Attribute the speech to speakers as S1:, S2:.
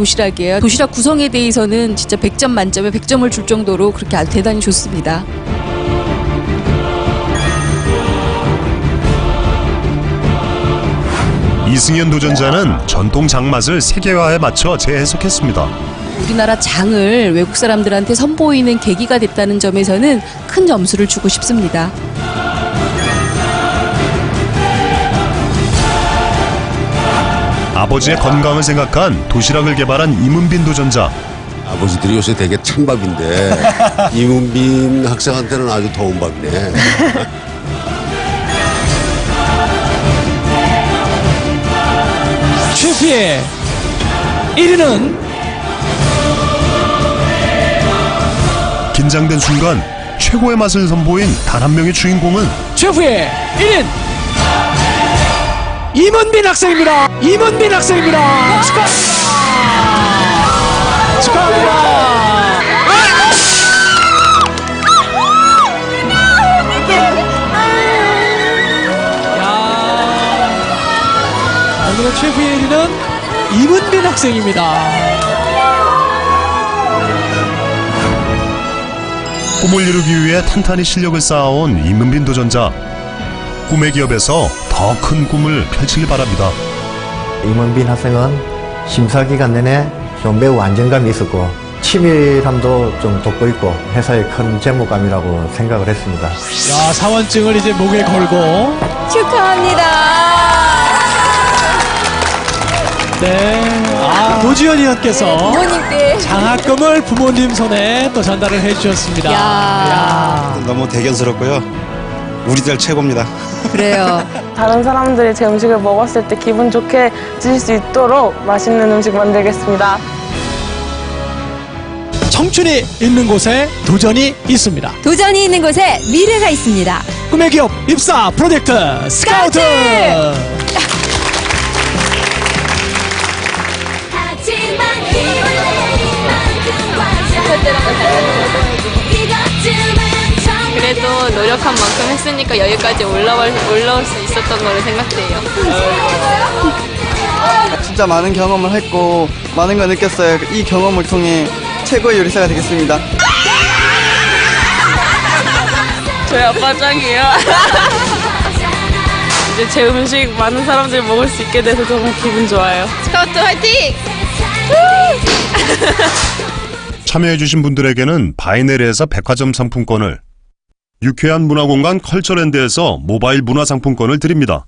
S1: 도시락이에요. 도시락 구성에 대해서는 진짜 100점 만점에 100점을 줄 정도로 그렇게 아주 대단히 좋습니다.
S2: 이승현 도전자는 전통 장맛을 세계화에 맞춰 재해석했습니다.
S1: 우리나라 장을 외국 사람들한테 선보이는 계기가 됐다는 점에서는 큰 점수를 주고 싶습니다.
S2: 아버지의 건강을 생각한 도시락을 개발한 이문빈 도전자.
S3: 아버지들이 요새 되게 찬밥인데 이문빈 학생한테는 아주 더운 밥이네.
S4: 셰프의 1위는
S2: 긴장된 순간 최고의 맛을 선보인 단 한 명의 주인공은
S4: 셰프의 1인 임원빈 학생입니다. 임원빈 학생입니다. 축하합니다. 축하합니다. 야, 오늘의 셰프의 1위는 임은빈 학생입니다.
S2: 꿈을 이루기 위해 탄탄히 실력을 쌓아온 이문빈 도전자. 꿈의 기업에서 더 큰 꿈을 펼치길 바랍니다.
S5: 임원빈 학생은 심사 기간 내내 좀 매우 안정감이 있었고 치밀함도 좀 돋보이고 회사의 큰 제목감이라고 생각을 했습니다.
S4: 야, 사원증을 이제 목에 걸고
S1: 축하합니다.
S4: 네. 아, 노지현 의원께서
S1: 부모님께
S4: 장학금을 부모님 손에 또 전달을 해주셨습니다.
S1: 야.
S4: 야.
S6: 너무 대견스럽고요. 우리들 최고입니다.
S1: 그래요.
S7: 다른 사람들이 제 음식을 먹었을 때 기분 좋게 드실 수 있도록 맛있는 음식 만들겠습니다.
S4: 청춘이 있는 곳에 도전이 있습니다.
S8: 도전이 있는 곳에 미래가 있습니다.
S4: 꿈의 기업 입사 프로젝트 스카우트!
S9: 하지만 이만큼 이것쯤은 정말
S10: 그래도 노력한 만큼 했으니까 여기까지 올라올, 올라올 수 있었던 거를 생각해요.
S11: 진짜 많은 경험을 했고 많은 걸 느꼈어요. 이 경험을 통해 최고의 요리사가 되겠습니다.
S10: 저희 아빠 짱이에요. 이제 제 음식 많은 사람들이 먹을 수 있게 돼서 정말 기분 좋아요. 스카우트 화이팅!
S2: 참여해주신 분들에게는 바이네리에서 백화점 상품권을, 유쾌한 문화공간 컬처랜드에서 모바일 문화상품권을 드립니다.